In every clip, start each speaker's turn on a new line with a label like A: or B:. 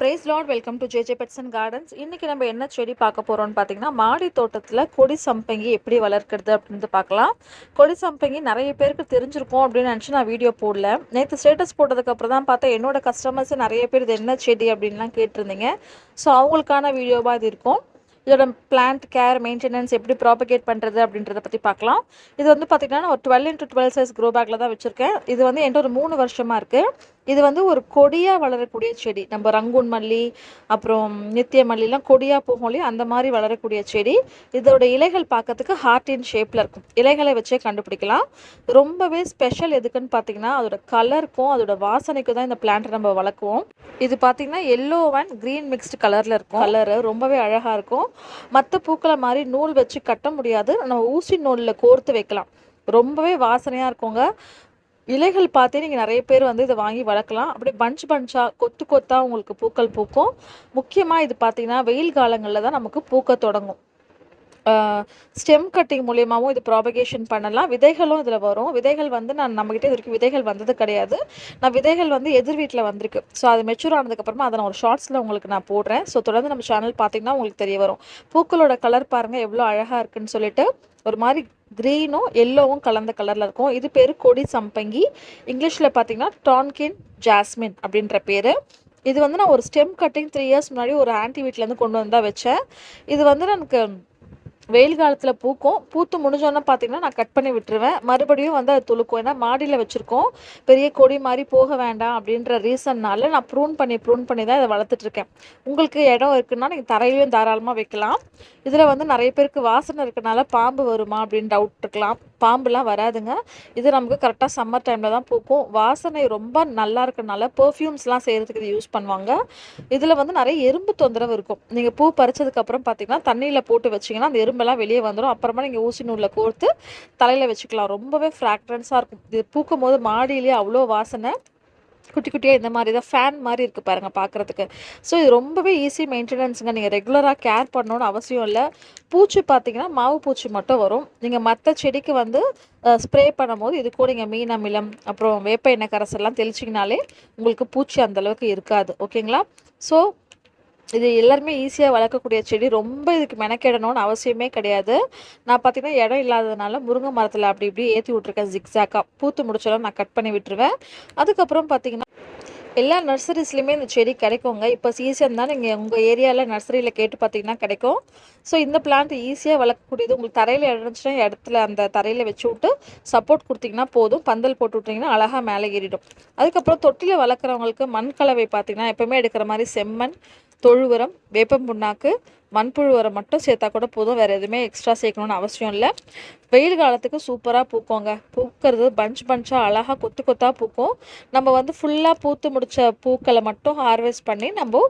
A: Praise lord welcome to JJ pets and gardens இன்றைக்கி நம்ம என்ன செடி பார்க்க போகிறோம்னு பார்த்தீங்கன்னா மாடி தோட்டத்தில் கொடி சம்பங்கி எப்படி வளர்க்குறது அப்படின்ட்டு பார்க்கலாம். கொடி சம்பங்கி நிறைய பேருக்கு தெரிஞ்சிருக்கும் அப்படின்னு நினச்சி நான் வீடியோ போடல. நேற்று ஸ்டேட்டஸ் போட்டதுக்கப்புறம் தான் பார்த்தா என்னோட கஸ்டமர்ஸ் நிறைய பேர் இது என்ன செடி அப்படின்லாம் கேட்டிருந்தீங்க. ஸோ அவங்களுக்கான வீடியோவாக இது இருக்கும். இதோட பிளான்ட் கேர் மெயின்டெனன்ஸ் எப்படி ப்ராபகேட் பண்ணுறது அப்படின்றத பற்றி பார்க்கலாம். இது வந்து பார்த்திங்கன்னா நான் ஒரு twelve into twelve size grow பேக்கில் தான் வச்சுருக்கேன். இது வந்து என்கிட்ட ஒரு மூணு வருஷமாக இருக்குது இது வந்து ஒரு கொடியாக வளரக்கூடிய செடி. நம்ம ரங்கூன் மல்லி அப்புறம் நித்திய மல்லிலாம் கொடியாக போகும் இல்லையா? அந்த மாதிரி வளரக்கூடிய செடி. இதோட இலைகள் பார்க்கறதுக்கு ஹார்ட்டின் ஷேப்பில் இருக்கும். இலைகளை வச்சே கண்டுபிடிக்கலாம். ரொம்பவே ஸ்பெஷல் எதுக்குன்னு பார்த்தீங்கன்னா அதோட கலருக்கும் அதோட வாசனைக்கும் தான் இந்த பிளான்ட்டை நம்ம வளர்க்குவோம். இது பார்த்தீங்கன்னா எல்லோ அண்ட் க்ரீன் மிக்ஸ்டு கலரில் இருக்கும். கலரு ரொம்பவே அழகாக இருக்கும். மற்ற பூக்களை மாதிரி நூல் வச்சு கட்ட முடியாது. நம்ம ஊசி நூலில் கோர்த்து வைக்கலாம். ரொம்பவே வாசனையாக இருக்குங்க. இலைகள் பார்த்தே நீங்கள் நிறைய பேர் வந்து இதை வாங்கி வளர்க்கலாம். அப்படியே பஞ்ச் பஞ்சாக கொத்து கொத்தாக உங்களுக்கு பூக்கள் பூக்கும். முக்கியமாக இது பார்த்திங்கன்னா வெயில் காலங்களில் தான் நமக்கு பூக்க தொடங்கும். ஸ்டெம் கட்டிங் மூலியமாகவும் இது ப்ராபகேஷன் பண்ணலாம். விதைகளும் இதில் வரும். விதைகள் வந்து நான் நம்மக்கிட்ட இது வரைக்கும் விதைகள் வந்தது கிடையாது. நான் விதைகள் வந்து எதிர் வீட்டில் வந்திருக்கு. ஸோ அது மெச்சூர் ஆனதுக்கப்புறமா அதை நான் ஒரு ஷார்ட்ஸில் உங்களுக்கு நான் போடுறேன். ஸோ தொடர்ந்து நம்ம சேனல் பார்த்தீங்கன்னா உங்களுக்கு தெரிய வரும். பூக்களோட கலர் பாருங்கள் எவ்வளோ அழகாக இருக்குன்னு சொல்லிட்டு ஒரு மாதிரி க்ரீனும் எல்லோவும் கலந்த கலரில் இருக்கும். இது பேர் கொடி சம்பங்கி. இங்கிலீஷில் பார்த்தீங்கன்னா டான்கின் ஜாஸ்மின் அப்படின்ற பேர். இது வந்து நான் ஒரு ஸ்டெம் கட்டிங் த்ரீ இயர்ஸ் முன்னாடி ஒரு ஆன்டி வீட்டிலேருந்து கொண்டு வந்தால் வச்சேன். இது வந்து எனக்கு வெயில் காலத்தில் பூக்கும். பூத்து முடிஞ்சோன்னே பார்த்தீங்கன்னா நான் கட் பண்ணி விட்டுருவேன். மறுபடியும் வந்து அது துளுக்கும். ஏன்னா மாடியில் வச்சுருக்கோம். பெரிய கொடி மாதிரி போக வேண்டாம் அப்படின்ற ரீசன்னால நான் ப்ரூன் பண்ணி ப்ரூன் பண்ணி தான் இதை வளர்த்துட்ருக்கேன் உங்களுக்கு இடம் இருக்குன்னா நீங்கள் தரையிலையும் தாராளமாக வைக்கலாம். இதில் வந்து நிறைய பேருக்கு வாசனை இருக்கனால பாம்பு வருமா அப்படின்னு டவுட் இருக்கலாம். பாம்புலாம் வராதுங்க. இது நமக்கு கரெக்டாக சம்மர் டைமில் தான் பூக்கும். வாசனை ரொம்ப நல்லா இருக்கனால பர்ஃப்யூம்ஸ்லாம் செய்கிறதுக்கு இது யூஸ் பண்ணுவாங்க. இதில் வந்து நிறைய எறும்பு தொந்தரவு இருக்கும். நீங்கள் பூ பறிச்சதுக்கப்புறம் பார்த்தீங்கன்னா தண்ணியில் போட்டு வச்சிங்கன்னா அந்த எறும்பெல்லாம் வெளியே வந்துடும் அப்புறமா நீங்கள் ஊசி நூலில் கோர்த்து தலையில் வச்சுக்கலாம். ரொம்பவே ஃப்ராக்ரன்ஸாக இருக்கும். இது பூக்கும் போது மாடியிலேயே அவ்வளோ வாசனை. குட்டி குட்டியாக இந்த மாதிரி தான் ஃபேன் மாதிரி இருக்குது பாருங்கள் பார்க்குறதுக்கு ஸோ இது ரொம்பவே ஈஸி மெயின்டெனன்ஸுங்க நீங்கள் ரெகுலராக கேர் பண்ணணும்னு அவசியம் இல்லை. பூச்சி பார்த்தீங்கன்னா மாவு பூச்சி மட்டும் வரும். நீங்கள் மற்ற செடிக்கு வந்து ஸ்ப்ரே பண்ணும்போது இது கூட நீங்கள் மீன் அமிலம் அப்புறம் வேப்ப எண்ணெய் கரசெல்லாம் தெளிச்சிங்கனாலே உங்களுக்கு பூச்சி அந்தளவுக்கு இருக்காது. ஓகேங்களா ஸோ இது எல்லாருமே ஈஸியாக வளர்க்கக்கூடிய செடி. ரொம்ப இதுக்கு மெனக்கிடணும்னு அவசியமே கிடையாது. நான் பார்த்தீங்கன்னா இடம் இல்லாததுனால முருங்கை மரத்தில் அப்படி இப்படி ஏற்றி விட்ருக்கேன் ஜிக்ஸாக்காக பூத்து முடிச்சாலும் நான் கட் பண்ணி விட்டுருவேன். அதுக்கப்புறம் பார்த்தீங்கன்னா எல்லா நர்சரிஸ்லையுமே இந்த செடி கிடைக்குங்க. இப்போ சீசன் தான் நீங்கள் உங்கள் ஏரியாவில் நர்சரியில் கேட்டு பார்த்தீங்கன்னா கிடைக்கும். ஸோ இந்த பிளான்ட் ஈஸியாக வளர்க்கக்கூடியது. உங்களுக்கு தரையில் இடச்சுன்னா இடத்துல அந்த தரையில் வச்சு விட்டு சப்போர்ட் கொடுத்தீங்கன்னா போதும். பந்தல் போட்டு விட்டிங்கன்னா அழகாக மேலே ஏறிடும். அதுக்கப்புறம் தொட்டியில் வளர்க்குறவங்களுக்கு மண் கலவை பார்த்தீங்கன்னா எப்போவுமே எடுக்கிற மாதிரி செம்மண் தொழு உரம் வேப்பம் புண்ணாக்கு மண்புழு உரம் மட்டும் சேர்த்தா கூட போதும். வேறு எதுவுமே எக்ஸ்ட்ரா சேர்க்கணும்னு அவசியம் இல்லை. வெயில் காலத்துக்கு சூப்பராக பூக்கோங்க. பூக்கிறது பஞ்ச் பஞ்சாக அழகாக கொத்து கொத்தாக பூக்கும். நம்ம வந்து ஃபுல்லாக பூத்து முடித்த பூக்களை மட்டும் ஹார்வெஸ்ட் பண்ணி நம்ம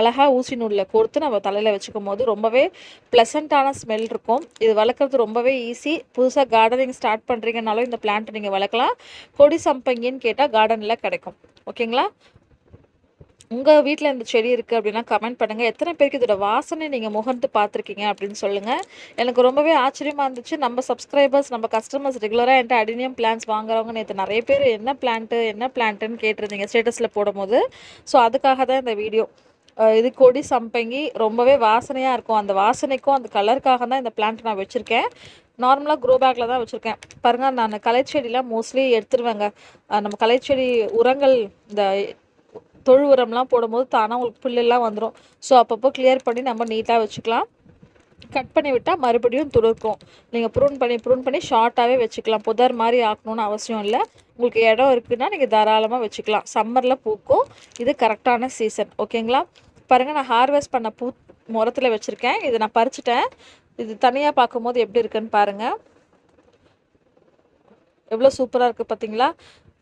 A: அழகாக ஊசி நூலில் கோர்த்து நம்ம தலையில் வச்சுக்கும் போது ரொம்பவே ப்ளசண்ட்டான ஸ்மெல் இருக்கும். இது வளர்க்குறது ரொம்பவே ஈஸி புதுசாக கார்டனிங் ஸ்டார்ட் பண்ணுறீங்கனாலும் இந்த பிளான்ட்டை நீங்கள் வளர்க்கலாம். கொடி சம்பங்கின்னு கேட்டால் கார்டனில் கிடைக்கும். ஓகேங்களா உங்கள் வீட்டில் இந்த செடி இருக்குது அப்படின்னா கமெண்ட் பண்ணுங்கள் எத்தனை பேருக்கு இதோட வாசனை நீங்கள் முகர்ந்து பார்த்துருக்கீங்க அப்படின்னு சொல்லுங்கள் எனக்கு ரொம்பவே ஆச்சரியமாக இருந்துச்சு. நம்ம சப்ஸ்கிரைபர்ஸ் நம்ம கஸ்டமர்ஸ் ரெகுலராக என்கிட்ட அடினியம் பிளான்ஸ் வாங்குறவங்க நேற்று நிறைய பேர் என்ன பிளான்ட்டு என்ன பிளான்ட்டுன்னு கேட்டிருந்தீங்க ஸ்டேட்டஸில் போடும்போது. ஸோ அதுக்காக தான் இந்த வீடியோ இது கொடி சம்பங்கி ரொம்பவே வாசனையாக இருக்கும். அந்த வாசனைக்கும் அந்த கலருக்காக தான் இந்த பிளான்ட் நான் வச்சுருக்கேன். நார்மலாக க்ரோ பேக்கில் தான் வச்சுருக்கேன். பாருங்கள் நான் கலைச்செடிலாம் மோஸ்ட்லி எடுத்துருவேங்க. நம்ம கலைச்செடி உரங்கள் இந்த தொழு உரம்லாம் போடும்போது தானாக உங்களுக்கு புல்லெல்லாம் வந்துடும் ஸோ அப்பப்போ கிளியர் பண்ணி நம்ம நீட்டாக வச்சுக்கலாம். கட் பண்ணி விட்டால் மறுபடியும் துளிர்க்கும். நீங்கள் ப்ரூன் பண்ணி ப்ரூன் பண்ணி ஷார்ட்டாகவே வச்சுக்கலாம். புதர் மாதிரி ஆக்கணும்னு அவசியம் இல்லை. உங்களுக்கு இடம் இருக்குன்னா நீங்கள் தாராளமாக வச்சுக்கலாம். சம்மரில் பூக்கும். இது கரெக்டான சீசன் ஓகேங்களா பாருங்கள் நான் ஹார்வெஸ்ட் பண்ண பூ முரத்தில் வச்சுருக்கேன். இதை நான் பறிச்சிட்டேன். இது தனியாக பார்க்கும்போது எப்படி இருக்குன்னு பாருங்கள் எவ்வளோ சூப்பராக இருக்குது பார்த்தீங்களா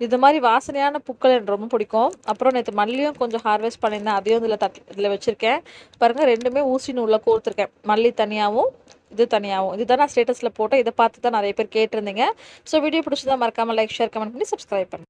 A: இது மாதிரி வாசனையான பூக்கள் எனக்கு ரொம்ப பிடிக்கும். அப்புறம் நேற்று மல்லியும் கொஞ்சம் ஹார்வெஸ்ட் பண்ணியிருந்தேன். அதையும் இதில் தட் இதில் வச்சுருக்கேன். பாருங்கள் ரெண்டுமே ஊசி நூலில் கோர்த்துருக்கேன். மல்லி தனியாகவும் இது தனியாகவும் இதுதான் நான் ஸ்டேட்டஸில் போட்டேன். இதை பார்த்து தான் நிறைய பேர் கேட்டிருந்தீங்க. ஸோ வீடியோ பிடிச்சதான் மறக்காமல் லைக் ஷேர் கமெண்ட் பண்ணி சப்ஸ்கிரைப் பண்ணுங்கள்